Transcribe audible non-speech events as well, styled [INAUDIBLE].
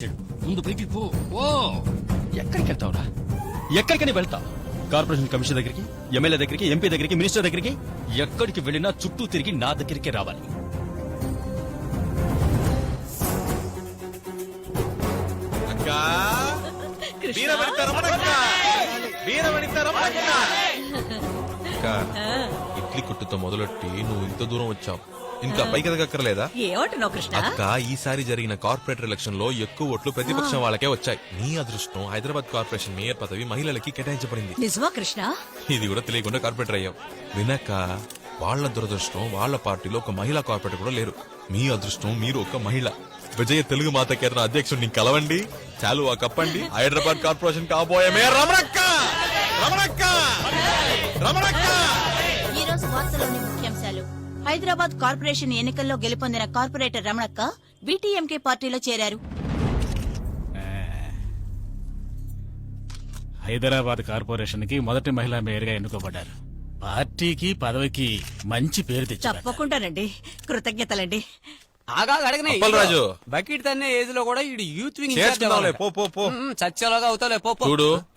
ముందు బయటికి పో. ఓ! ఎక్కడికి వెళ్తావురా ఎక్కడికని వెళ్తా. కార్పొరేషన్ కమిషనర్ దగ్గరికి ఎమ్మెల్యే దగ్గరికి ఎంపీ దగ్గరికి మినిస్టర్ దగ్గరికి ఎక్కడికి వెళ్ళినా చుట్టూ తిరిగి నా దగ్గరికి రావాలి. [LAUGHS] ఇడ్లీ కుట్టుతో మొదలెట్టి నువ్వు ఇంత దూరం వచ్చావు. ఇంకా పైకి ఎదగక్కర్లేదా? ఏమంటున్నావు కృష్ణ? అక్క ఈసారి జరిగిన కార్పొరేటర్ ఎలక్షన్లో ఎక్కువ ఓట్లు ప్రతిపక్షం వాళ్ళకే వచ్చాయి. నీ అదృష్టం హైదరాబాద్ కార్పొరేషన్ మేయర్ పదవి మహిళలకి కేటాయించబడింది. నిజమా కృష్ణ? ఇది కూడా తెలియకుండా కార్పొరేటర్ అయ్యావు వినక వాళ్ళ దురదృష్టం వాళ్ళ పార్టీలో ఒక మహిళా కార్పొరేటర్ కూడా లేరు. మీ అదృష్టం మీరు ఒక మహిళ. విజయ తెలుగు మాత కేంద్ర అధ్యక్షుడిని కలవండి. చాలు ఆ కప్పండి. హైదరాబాద్ కార్పొరేషన్ కాబోయే మేయర్ రమణక్క! రమణక్క! రమణక్క! ఈ రోజు వార్తలోని ముఖ్యాంశాలు. హైదరాబాద్ కార్పొరేషన్ ఎన్నికల్లో గెలుపొందిన కార్పొరేటర్ రమణక్క బీటీఎంకే పార్టీలో చేరారు. హైదరాబాద్ కార్పొరేషన్కి మొదటి మహిళా మేయర్గా ఎన్నుకోబడ్డారు. పార్టీకి పదవికి మంచి పేరు తెచ్చారు. తప్పకుండానండి. కృతజ్ఞతలండి. ఆగా అడగనే. అప్పలరాజు. బకెట్ తన్నే ఏజ్లో కూడా ఈడు యూత్ వింగ్. పో పో పో. మ్మ్, చచ్చేలాగా అవుతాలే పో పో. చూడు.